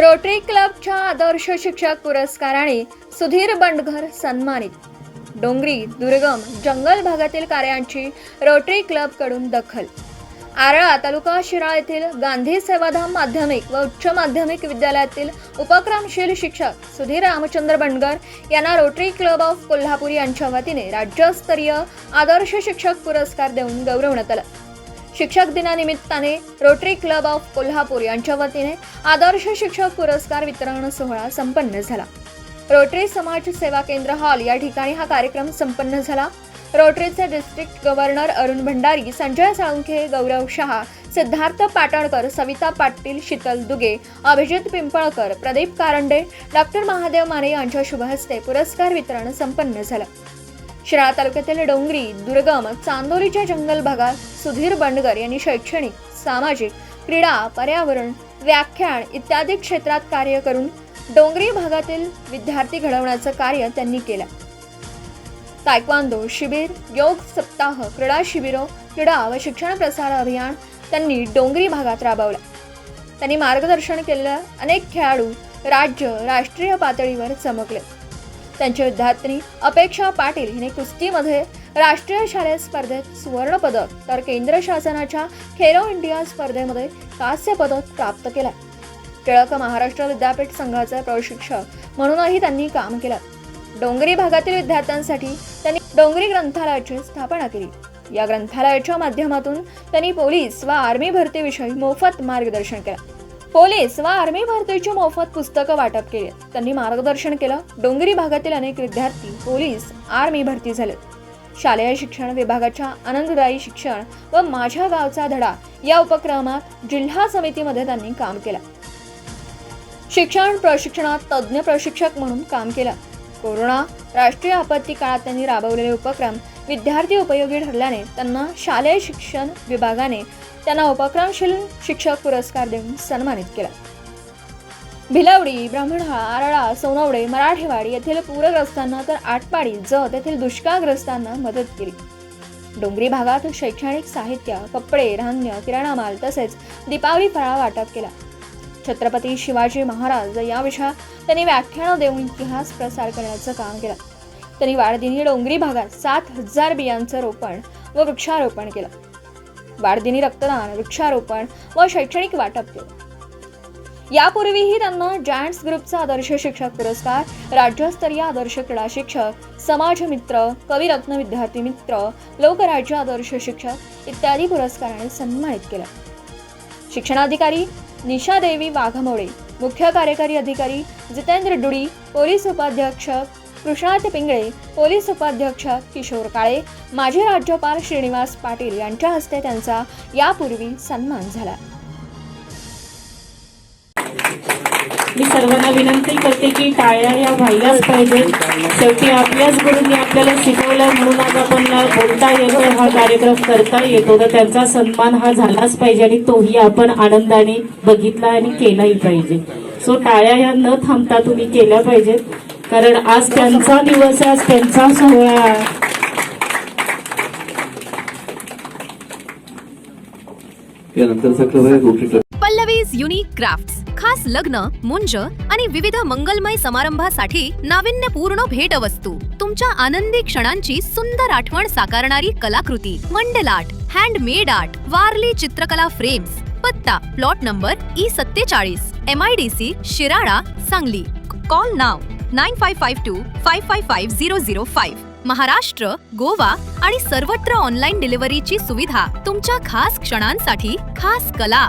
Rotary क्लबच्या आदर्श शिक्षक पुरस्काराने सुधीर बंडघर सन्मानित. डोंगरी दुर्गम जंगल भागातील कार्यांची रोटरी क्लबकडून दखल. आरळा तालुका शिराळ येथील गांधी सेवाधाम माध्यमिक व उच्च माध्यमिक विद्यालयातील उपक्रमशील शिक्षक सुधीर रामचंद्र बंडगर यांना रोटरी क्लब ऑफ कोल्हापूर यांच्या वतीने राज्यस्तरीय आदर्श शिक्षक पुरस्कार देऊन गौरवण्यात आलं. शिक्षक दिनानिमित्ताने रोटरी क्लब ऑफ कोल्हापूर यांच्या वतीने आदर्श शिक्षक पुरस्कार वितरण सोहळा संपन्न झाला. रोटरी समाज सेवा केंद्र हॉल या ठिकाणी हा कार्यक्रम संपन्न झाला. रोटरीचे district governor Arun Bhandari Sanjay Salunkhe Gaurav Shah Siddharth Patankar Savita Patil Sheetal Duge Abhijit Pimpalkar Pradeep Karande doctor Mahadev Mane यांच्या शुभहस्ते पुरस्कार वितरण संपन्न झालं. शिराळा तालुक्यातील डोंगरी दुर्गम चांदोरीच्या जंगल भागात सुधीर बंडगर यांनी शैक्षणिक सामाजिक क्रीडा पर्यावरण व्याख्यान इत्यादी क्षेत्रात कार्य करून डोंगरी भागातील विद्यार्थी घडवण्याचं कार्य त्यांनी केलं. तायक्वांदो शिबिर योग सप्ताह क्रीडा शिबिरो क्रीडा व शिक्षण प्रसार अभियान त्यांनी डोंगरी भागात राबवलं. त्यांनी मार्गदर्शन केलेल्या अनेक खेळाडू राज्य राष्ट्रीय पातळीवर चमकले. त्यांची विद्यार्थिनी अपेक्षा पाटील हिने कुस्तीमध्ये राष्ट्रीय शालेय स्पर्धेत सुवर्णपदक तर केंद्र शासनाच्या खेलो इंडिया स्पर्धेमध्ये कांस्य पदक प्राप्त केलं. टिळक महाराष्ट्र विद्यापीठ संघाचे प्रशिक्षक म्हणूनही त्यांनी काम केलं. डोंगरी भागातील विद्यार्थ्यांसाठी त्यांनी डोंगरी ग्रंथालयाची स्थापना केली. या ग्रंथालयाच्या माध्यमातून त्यांनी पोलीस व आर्मी भरतीविषयी मोफत मार्गदर्शन केलं. पोलीस व आर्मी भरतीची मोफत पुस्तकं वाटप केली. त्यांनी मार्गदर्शन केलं. डोंगरी भागातील अनेक विद्यार्थी पोलीस आर्मी भरती झाले. शालेय शिक्षण विभागाच्या आनंददायी शिक्षण व माझ्या गावचा धडा या उपक्रमात जिल्हा समितीमध्ये त्यांनी काम केलं. शिक्षण प्रशिक्षणात तज्ज्ञ प्रशिक्षक म्हणून काम केलं. कोरोना राष्ट्रीय आपत्ती काळात त्यांनी राबवलेले उपक्रम विद्यार्थी उपयोगी ठरल्याने त्यांना शालेय शिक्षण विभागाने त्यांना उपक्रमशील शिक्षक पुरस्कार देऊन सन्मानित केला. भिलावडी ब्राह्मणा आरळा सोनवडे मराठेवाडी येथील पूरग्रस्तांना तर आटपाडी जत येथील दुष्काळग्रस्तांना मदत केली. डोंगरी भागात शैक्षणिक साहित्य कपडे धान्य किराणा माल तसेच दीपावली फराळ वाटप केला. छत्रपती शिवाजी महाराज या विषयात त्यांनी व्याख्यानं देऊन इतिहास प्रसार करण्याचं काम केलं. त्यांनी वाढदिनी डोंगरी भागात सात हजार बियांचं रोपण व वृक्षारोपण केलं. वाढदिनी रक्तदान वृक्षारोपण व शैक्षणिक वाटप केलं. यापूर्वीही त्यांना जॅन्ट्स ग्रुपचा आदर्श शिक्षक पुरस्कार राज्यस्तरीय आदर्श क्रीडा शिक्षक समाज मित्र कविरत्न विद्यार्थी मित्र लोकराज्य आदर्श शिक्षक इत्यादी पुरस्काराने सन्मानित केलं. शिक्षणाधिकारी निशा देवी वाघमोडे मुख्य कार्यकारी अधिकारी जितेंद्र डुडी पोलीस उपाध्यक्ष कृष्णात पिंगळे पोलीस उपाध्यक्ष किशोर काळे माजी राज्यपाल श्रीनिवास पाटील यांच्या हस्ते त्यांचा यापूर्वी सन्मान झाला. मी सर्वांना विनंती करते की टाळ्या या व्हायलाच पाहिजे. शेवटी आपल्याच गुरुंनी आपल्याला शिकवलं म्हणून आज आपण बोलता येतो हा कार्यक्रम करता येतो. तर त्यांचा सन्मान हा झालाच पाहिजे आणि तोही आपण आनंदाने बघितला आणि केलाही पाहिजे. सो टाळ्या या न थांबता तुम्ही केल्या पाहिजेत. कारण आज त्यांचा दिवस आहे आज त्यांचा सोहळा आहे. पल्लवीज युनिक क्राफ्ट्स खास लग्न मुंज आणि विविध मंगलमय समारंभासाठी नाविन्यपूर्ण भेटवस्तू. तुमच्या आनंदी क्षणांची सुंदर आठवण साकारणारी कलाकृती mandala art handmade art Warli चित्रकला फ्रेम्स पत्ता प्लॉट नंबर ई सत्तेचाळीस M I D C Shirala Sangli. Call now nine five five two five five five zero zero five Maharashtra Goa आणि सर्वत्र ऑनलाईन डिलिव्हरीची सुविधा तुमच्या खास क्षणांसाठी खास कला